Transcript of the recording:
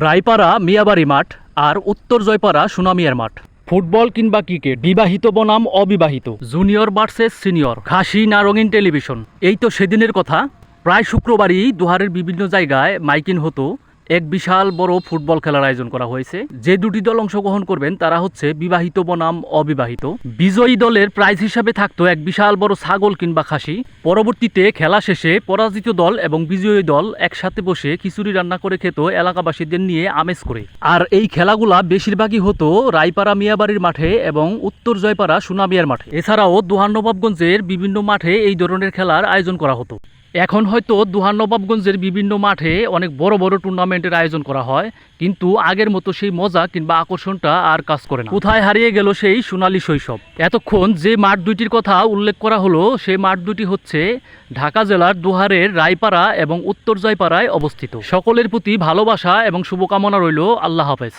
রায়পাড়া মিয়াবাড়ি মাঠ আর উত্তর জয়পাড়া সুনামিয়ার মাঠ। ফুটবল কিংবা ক্রিকেট বিবাহিত বনাম অবিবাহিত। জুনিয়র বার্সেস সিনিয়র ঘাসি না রঙিন টেলিভিশন। এই তো সেদিনের কথা। প্রায় শুক্রবারই দুহারের বিভিন্ন জায়গায় মাইকিং হতো। এক বিশাল বড় ফুটবল খেলার আয়োজন করা হয়েছে। যে দুটি দল অংশগ্রহণ করবেন তারা হচ্ছে বিবাহিত বনাম, অবিবাহিত। বিজয়ী দলের প্রাইজ হিসাবে থাকতো এক বিশাল বড় ছাগল কিংবা খাসি। পরবর্তীতে খেলা শেষে পরাজিত দল এবং বিজয়ী দল একসাথে বসে খিচুড়ি রান্না করে খেত এলাকাবাসীদের নিয়ে আমেজ করে। আর এই খেলাগুলা বেশিরভাগই হতো রায়পাড়া মিয়াবাড়ির মাঠে এবং উত্তর জয়পাড়া সুনামিয়ার মাঠে। এছাড়াও দুহার নবাবগঞ্জের বিভিন্ন মাঠে এই ধরনের খেলার আয়োজন করা হতো। এখন হয়তো দুহার নবাবগঞ্জের বিভিন্ন মাঠে অনেক বড় বড় টুর্নামেন্টের আয়োজন করা হয়, কিন্তু আগের মতো সেই মজা কিংবা আকর্ষণটা আর কাজ করে না। কোথায় হারিয়ে গেল সেই সোনালী শৈশব? এতক্ষণ যে মাঠ দুইটির কথা উল্লেখ করা হলো সেই মাঠ দুটি হচ্ছে ঢাকা জেলার দুহারের রায়পাড়া এবং উত্তর জয়পাড়ায় অবস্থিত। সকলের প্রতি ভালোবাসা এবং শুভকামনা রইল। আল্লাহ হাফেজ।